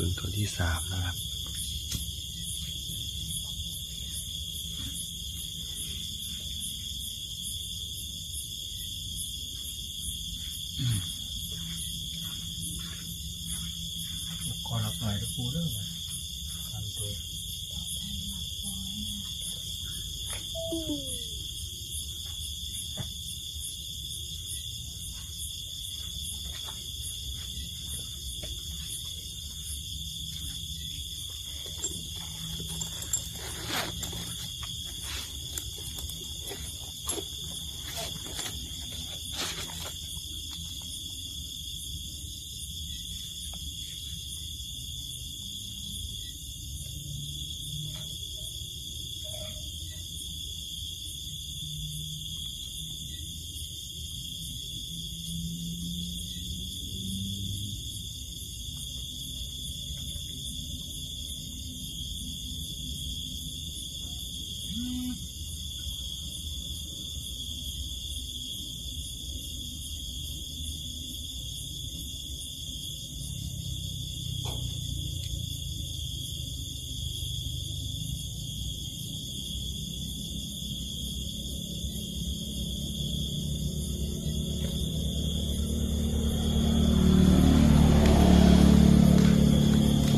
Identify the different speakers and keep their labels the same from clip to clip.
Speaker 1: รุ่นตัวที่สามนะครับ
Speaker 2: ขอรับหน่อยนะครูเด้อมาทำตัว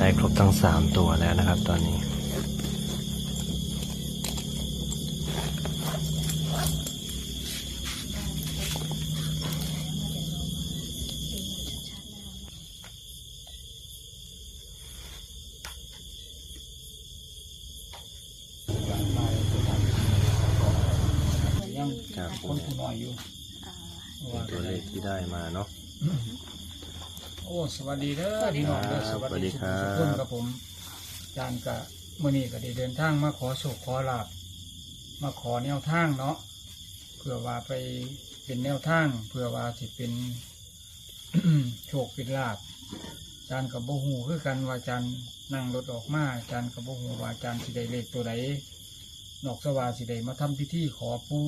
Speaker 1: ได้ครบทั้งสามตัวแล้วนะครับตอนนี้
Speaker 2: หลานมาจะทำยัง
Speaker 1: ครับ
Speaker 2: คนผู้น้อยอยู่ว่า
Speaker 1: ตัวเลขที่ได้มาเนาะ
Speaker 2: โอ้สวัสดีเด้อพี่น้องเด้อ
Speaker 1: ค
Speaker 2: ส
Speaker 1: รับ
Speaker 2: วัส
Speaker 1: สวัสดี
Speaker 2: ดี
Speaker 1: ครั
Speaker 2: ทุ
Speaker 1: บ
Speaker 2: กคนครับผมอาจารย์กะมื่อนี้ก็ได้เดินทางมาขอโชคขอลาบมาขอแนวทางเนาะเพื่อว่าไปเป็นแนวทางเพื่อว่าสิเป็นโชคเป็นลาบอาจารย์กับโบหูคือกันว่าอาจารย์นั่งรถออกมาอาจารย์กับโบหูว่าอาจารย์สิได้เลขตัวใดนอกสวาสิได้มาทำพิธีขอปู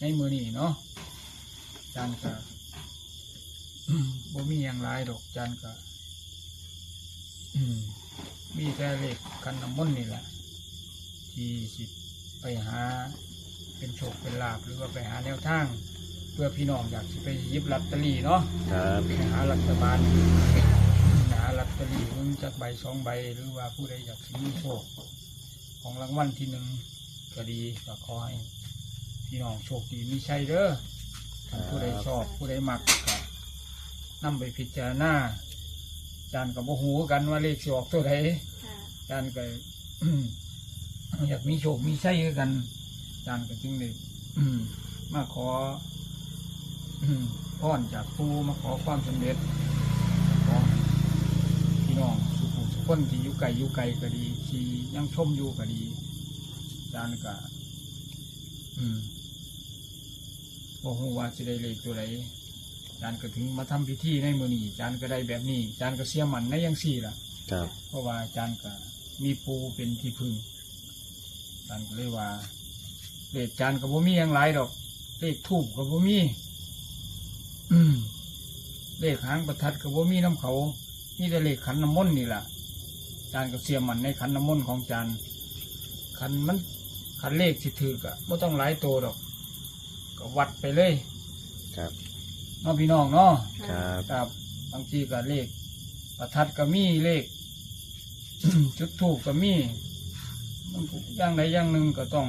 Speaker 2: ในมือนี้เนาะอาจารย์ก็บ่ มีอย่างไรดอกอาจารย์ก็อืมมีแต่เลขคันน้ำมนต์นี่แหละ ที่สิไปหาเป็นโชคเป็นลาบหรือว่าไปหาแนวทาง เพื่อพี่น้องอยากสิไปหยิบลอตเตอรี่เนาะ
Speaker 1: ครับ
Speaker 2: ไปหารัฐบาลหาลอตเตอรี่มันจากใบสองใบหรือว่าผู้ใดอยากสิมีโชคของรางวัลที่หนึ่งก็ดีก็ขอให้พี่น้องโชคดีมีชัยเด้อถ้าผู้ใดชอบผู้ใดมักก็ นำไปพิจารณาอาจารย์กับโมหูกันว่าเลขสิออกตัวใดอาจารย์ก็อยากมีโชคมีชัยคือกันอาจารย์ก็จึงได้มาขออืมพรจากครูมาขอความสำเร็จขอให้พี่น้องสุขุสุขคนที่อยู่ไกลอยู่ไกลก็ดี ที่ยังชมอยู่ก็ดีอาจารย์ก็อืมบอกว่าจะได้เลขตัวไหน อาจารย์ก็ถึงมาทำพิธีในมือนี้อาจารย์ก็ได้แบบนี้อาจารย์ก็เสียมันในยังสี่ล่ะ
Speaker 1: ครับ
Speaker 2: เพราะว่าอาจารย์ก็มีปูเป็นที่พึ่งอาจารย์ก็เลยว่าเลขอาจารย์ก็บ่มีอย่างไรดอก เลขทูบก็บ่มีอืมเลขหางประทัดก็บ่มีน้ำเขามีแต่เลขขันน้ำมนต์นี่แหละอาจารย์ก็เสียมันในขันน้ำมนต์ของอาจารย์ขันมันขันเลขสิถือกะไม่ต้องหลายตัวดอก ก็วัดไปเลย
Speaker 1: ครับ
Speaker 2: เน้องพี่น้องเนาะ
Speaker 1: ครับ
Speaker 2: ครับบางทีก็เลข ประทัดก็มีเลข จุดถูกก็มีมันก็อย่างใดอย่างหนึ่งก็ต้อง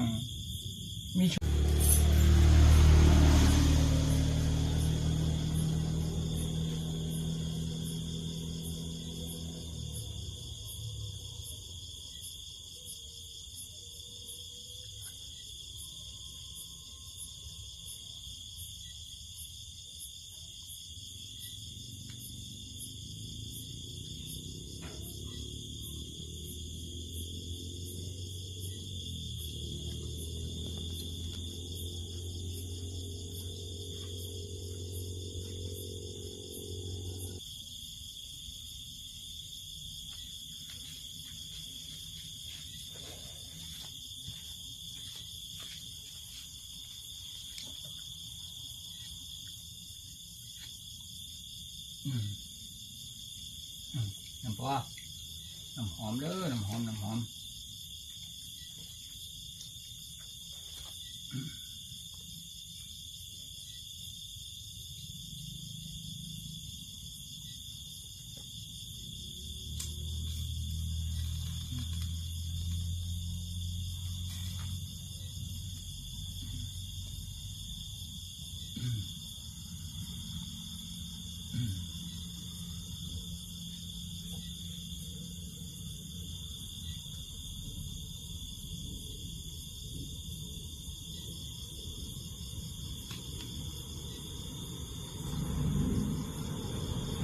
Speaker 2: อืมอืมอย่าน้ำหอมเด้อน้ำหอมน้ำหอมอ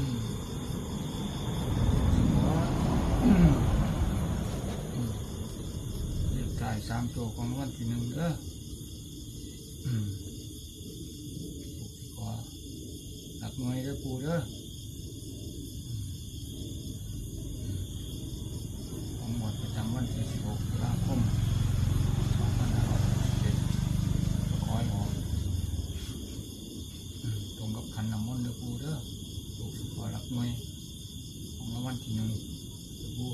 Speaker 2: ืมอืมอืมเลขท้ายสามตัวของวันที่หนึ่งเด้อถูกขอหลักหน่วยเด้อปูเด้อของหมวดประจำวันที่สิบหกตุลาคมสองพันห้าร้อยหกสิบเจ็ดขอให้อมตรงกับขันน้ำมนต์เด้อปูเด้อถูกขอรับหน่วยของวัลที่หนึ่งจะพู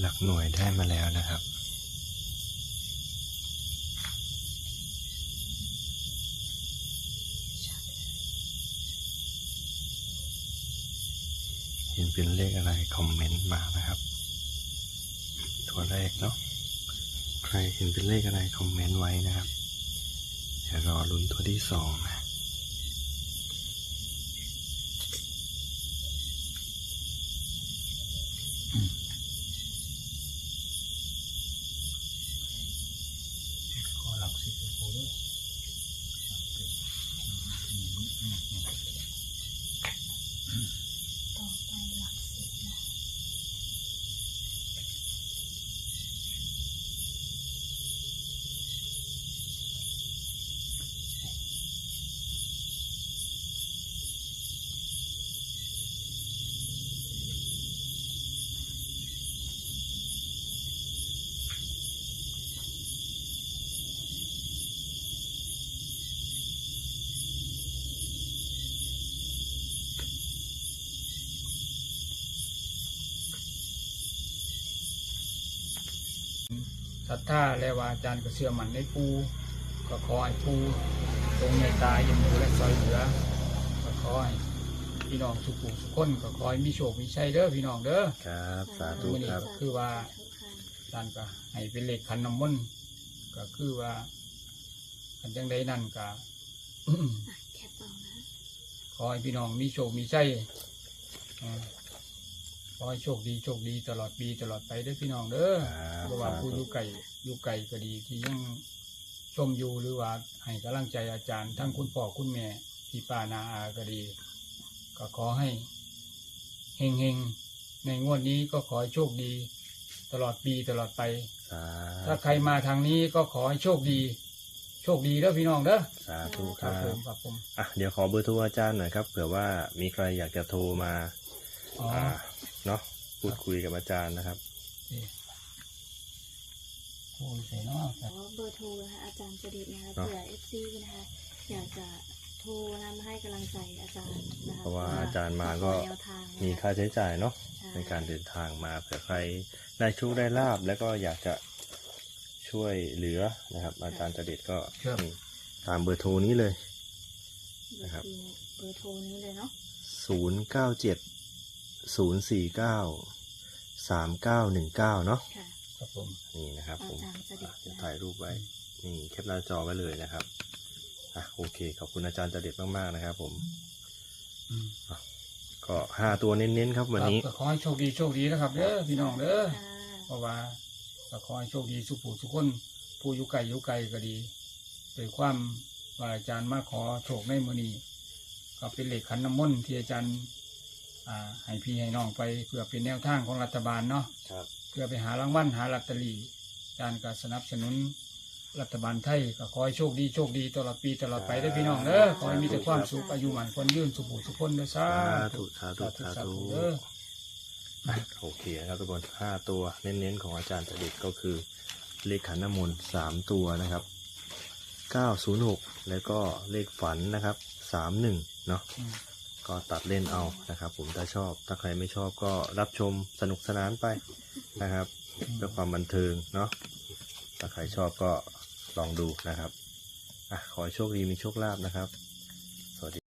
Speaker 1: หลักหน่วยได้มาแล้วนะครับ เห็นเป็นเลขอะไรคอมเมนต์มานะครับ ตัวแรกเนาะใครเห็นเป็นเลขอะไรคอมเมนต์ไว้นะครับเดี๋ยวรอลุ้นตัวที่สองนะ
Speaker 2: ขอหลักสิบจะพูดด้วย
Speaker 3: ต่อไปหลักสิบนะ
Speaker 2: ศรัทธาและว่าอาจารย์ก็เชื่อมั่นในปูก็ขอให้ปูทรงเมตตาอย่างดูและซอยเหลือก็ขอให้พี่น้องทุกผู้ทุกคนก็ขอให้มีโชคมีชัยเด้อพี่น้องเด้อ
Speaker 1: ครับ สาธุ
Speaker 2: มื้อนี้
Speaker 1: ครับ
Speaker 2: ก็คือว่า
Speaker 3: ทุกค่ะ
Speaker 2: ท่านก็ให้เป็นเลขขันน้ำมนต์ก็คือว่าอันจังใดนั่นก็
Speaker 3: อะแคปเอานะ
Speaker 2: ขอให้พี่น้องมีโชคมีชัยอ่าขอ ให้โชคดีโชคดีตลอดปีตลอดไปเด้อพี่น้องเด้อ
Speaker 1: ครับ
Speaker 2: เพราะว่าผู้อยู่ไก่อยู่ไก่ก็ดีที่ยังชมอยู่หรือว่าให้กำลังใจอาจารย์ทั้งคุณพ่อคุณแม่พี่ป้านาอาก็ดี ก็ขอให้เฮงเฮงๆในงวดนี้ก็ขอให้โชคดี ตลอดปีตลอดไป
Speaker 1: สา
Speaker 2: ถ้าใครมาทางนี้ก็ขอให้โชคดี โชคดีเด้อพี่น้องเด้อ
Speaker 1: สาธุค
Speaker 2: ครั
Speaker 1: รั
Speaker 2: บบผมครับผม
Speaker 1: อะเดี๋ยวขอเบอร์โทรอาจารย์หน่อยครับเผื่อว่ามีใครอยากจะโทรมา
Speaker 2: อ๋อ
Speaker 1: อ่า เนาะพูดคุยกับอาจารย์นะครับ
Speaker 2: นี่โอ้ยใส่เนาะ
Speaker 3: ขอเบอร์โทรนะคะอาจารย์จดิตนะคะ
Speaker 1: เนาะ
Speaker 3: เผื่อเอฟซีนะคะอยากจะโทรนะมาให้กำลังใจอาจารย์นะคะ
Speaker 1: เพราะว่าอาจารย์มาก็
Speaker 3: ขอแนวทางนะคะ
Speaker 1: มีค่าใช้จ่ายเนาะ
Speaker 3: ใช่
Speaker 1: ในการเดินทางมาเผื่อใครได้โชคได้ลาบแล้วก็อยากจะช่วยเหลือนะครับ อาจารย์จเด็ดก็นี่ตามเบอร์โทรนี้เลยนะครับ
Speaker 3: เบอร์โทรนี้เลยเนาะ
Speaker 1: ศูนย์เก้าเจ็ด ศูนย์สี่เก้าสามเก้าหนึ่งเก้าเนาะ
Speaker 3: ค่ะ
Speaker 2: ครับผม
Speaker 1: นี่นะครับผม
Speaker 3: อาจารย์จดิต
Speaker 1: จะ
Speaker 3: นะคะ
Speaker 1: ถ่ายรูปไว้ นี่แคปหน้าจอไว้เลยนะครับอะโอเค ขอบคุณอาจารย์จเด็ดมากๆนะครับ ผม
Speaker 2: อืม
Speaker 1: ก็ห้าตัวเน้นๆครับวันนี้
Speaker 2: ครับก็ขอให้โชคดีโชคดีนะครับเด้อพี่น้องเด้อ
Speaker 3: ค่ะ
Speaker 2: เพราะว่าก็ขอให้โชคดีสุขผู้สุขคนผู้อยู่ไกลอยู่ไกลก็ดีโดยความว่าอาจารย์มาขอโชคในมือนี้ก็เป็นเหล็กขันน้ำมนต์ที่อาจารย์ อ่าให้พี่ให้น้องไปเพื่อเป็นแนวทางของรัฐบาลเนาะ
Speaker 1: ครับ
Speaker 2: เพื่อไปหารางวัลหาลอตเตอรี่อาจารย์ก็สนับสนุนรัฐบาลไทยก็ขอให้โชคดีโชคดีตลอดปีตลอดไปได้อพี่น้องเด้อขอให้มีแต่ความสุขอายุหมันคนยืนสุขผู้สุขคนเด้อสา
Speaker 1: สา
Speaker 2: ธุ
Speaker 1: ธุสาธุสาธุ
Speaker 2: เด้อ
Speaker 1: อะโอเคนะครับทุกคนห้าตัวเน้นๆของอาจารย์จดิตก็คือเลขขันน้ำมนต์สามตัวนะครับเก้าศูนย์หกแล้วก็เลขฝันนะครับสามหนึ่งเนาะ
Speaker 2: อืม
Speaker 1: ก็ตัดเล่นเอานะครับ ผมถ้าชอบ ถ้าใครไม่ชอบก็รับชมสนุกสนานไปนะครับเพื่อความบันเทิงเนาะถ้าใครชอบก็ลองดูนะครับอะขอให้โชคดีมีโชคลาภนะครับ